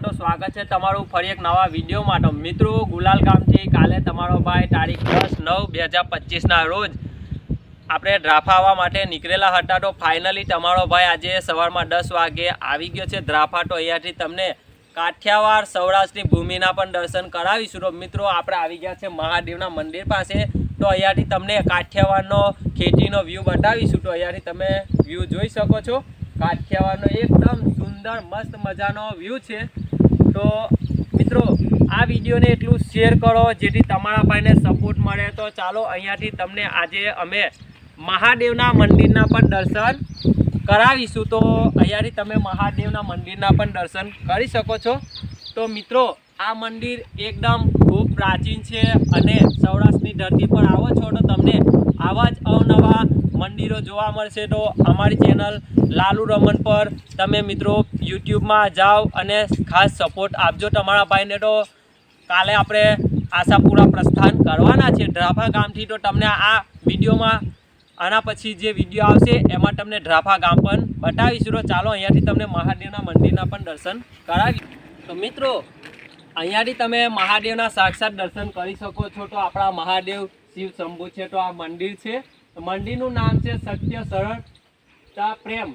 તો સ્વાગત છે તમારું ફરી એક નવા વીડિયો માટે મિત્રો, ગુલાલ ગામથી કાલે તમારો ભાઈ તારીખ દસ નવ બે હજાર પચીસના રોજ આપણે ડ્રાફાવા માટે નીકળેલા હતા. તો ફાઇનલી તમારો ભાઈ આજે સવારમાં દસ વાગે આવી ગયો છે ડ્રાફા તો અહીંયાથી તમને કાઠિયાવાડ સૌરાષ્ટ્રની ભૂમિના પણ દર્શન કરાવીશું. તો મિત્રો, આપણે આવી ગયા છે મહાદેવના મંદિર પાસે. તો અહીંયાથી તમને કાઠિયાવાડનો ખેતીનો વ્યૂ બતાવીશું. તો અહીંયાથી તમે વ્યૂ જોઈ શકો છો. કાઠિયાવાડનો એકદમ સુંદર, મસ્ત મજાનો વ્યૂ છે. તો મિત્રો, આ વિડીયોને એટલું શેર કરો, જેથી તમારા ભાઈને સપોર્ટ મળે. તો ચાલો, અહીંયાથી તમને આજે અમે મહાદેવના મંદિરના પણ દર્શન કરાવીશું. તો અહીંયાથી તમે મહાદેવના મંદિરના પણ દર્શન કરી શકો છો. તો મિત્રો, આ મંદિર એકદમ ખૂબ પ્રાચીન છે અને સૌરાષ્ટ્રની ધરતી પર આવો છો તો તમને આવા જ અવનવા મંદિરો જોવા મળશે તો અમારી ચેનલ લાલુ રમન પર તમે મિત્રો યુટ્યુબમાં જાઓ અને ખાસ સપોર્ટ આપજો તમારા ભાઈને તો કાલે આપણે આશાપુરા પ્રસ્થાન કરવાના છે ડ્રાફા ગામથી. તો તમને આ વિડીયોમાં આના પછી જે વીડિયો આવશે એમાં તમને ડ્રાફા ગામ પણ બતાવીશું. તો ચાલો અહીંયાથી તમને મહાદેવના મંદિરના પણ દર્શન કરાવી. તો મિત્રો, અહીંયાથી તમે મહાદેવના સાક્ષાત દર્શન કરી શકો છો. તો આપણા મહાદેવ શિવ શંભુ છે, તો આ મંદિર છે. મંદિરનું નામ છે સત્ય સરળતા પ્રેમ.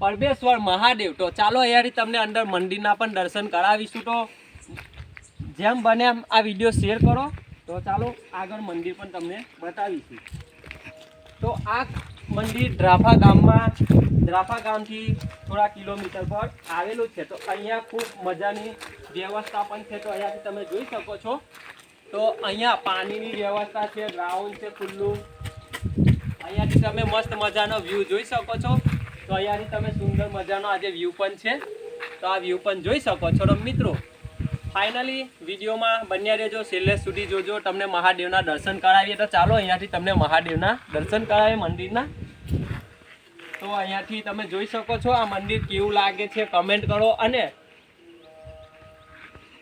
પરમેશ્વર મહાદેવ. તો ચાલો અહીંયાથી તમને અંદર મંદિરના પણ દર્શન કરાવીશું તો. જેમ બને એમ આ વીડિયો શેર કરો. તો ચાલો આગળ મંદિર પણ તમને બતાવીશું. તો આ મંદિર ડ્રાફા ગામમાં ડ્રાફા ગામથી થોડા કિલોમીટર પર આવેલું છે. તો અહીંયા ખૂબ મજાની વ્યવસ્થા પણ છે. તો અહીંયાથી તમે જોઈ શકો છો. તો અહીંયા પાણીની વ્યવસ્થા છે ગ્રાઉન્ડ છે, ખુલ્લું. અહીંયાથી તમે મસ્ત મજાનો વ્યૂ જોઈ શકો છો. તો અહીંયાથી તમે સુંદર મજાનો આજે વ્યૂ પણ છે, તો આ વ્યૂ પણ જોઈ શકો છો તો મિત્રો. ફાઇનલી વિડીયોમાં બન્યા રહેજો. છેલ્લે સુધી જોજો. તમને મહાદેવના દર્શન કરાવીએ તો ચાલો અહીંયાથી તમને મહાદેવના દર્શન કરાવીએ મંદિરના. તો અહીંયાથી તમે જોઈ શકો છો આ મંદિર કેવું લાગે છે કમેન્ટ કરો અને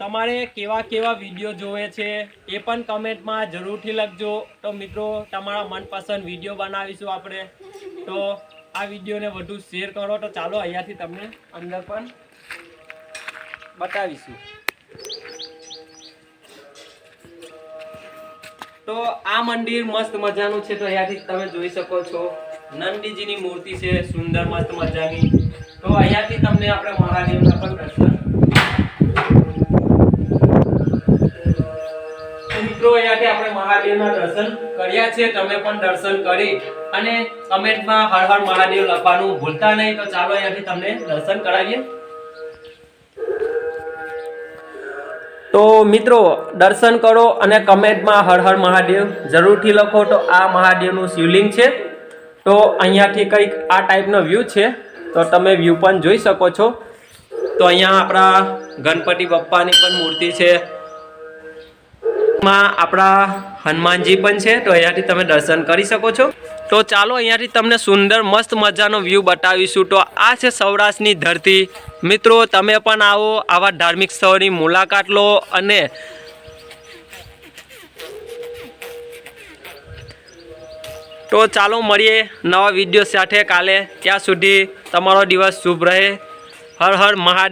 તમારે કેવા કેવા વીડિયો જોવે છે એ પણ કમેન્ટમાં જરૂરથી લખજો. તો મિત્રો, તમારા મનપસંદ વીડિયો બનાવીશું આપણે. તો આ વિડીયોને વધુ શેર કરો. તો ચાલો અહીંયાથી તમને અંદર પણ બતાવીશું. તો આ મંદિર મસ્ત મજાનું છે. તો અહીંયાથી તમે જોઈ શકો છો. નંદીજીની મૂર્તિ છે. સુંદર મસ્ત મજાની. તો અહીંયાથી તમને આપણે મહાદેવના પણ દર્શન તો મિત્રો, અહીંયાથી આપણે મહાદેવના દર્શન કર્યા છે. તમે પણ દર્શન કરી અને કમેન્ટમાં હર હર મહાદેવ લખવાનું ભૂલતા નહીં. તો ચાલો અહીંયાથી તમને દર્શન કરાવીએ. તો મિત્રો, દર્શન કરો અને કમેન્ટમાં હર હર મહાદેવ જરૂરથી લખો. તો આ મહાદેવનું શિવલિંગ છે. તો અહીંયાથી કંઈક આ ટાઈપનો વ્યૂ છે. તો તમે વ્યૂ પણ જોઈ શકો છો. તો અહીંયા આપણા ગણપતિ બપ્પાની પણ મૂર્તિ છે. માં આપણા હનુમાનજી પણ છે, તો અહીંયાથી તમે દર્શન કરી શકો છો. તો ચાલો અહીંયાથી તમને સુંદર મસ્ત મજાનો વ્યૂ બતાવીશું. તો આ છે સૌરાષ્ટ્રની ધરતી. મિત્રો, તમે પણ આવો, આવા ધાર્મિક સ્થળોની મુલાકાત લો અને તો ચાલો મળીએ નવા વીડિયો સાથે કાલે. ત્યાં સુધી તમારો દિવસ શુભ રહે. હર હર મહાદેવ.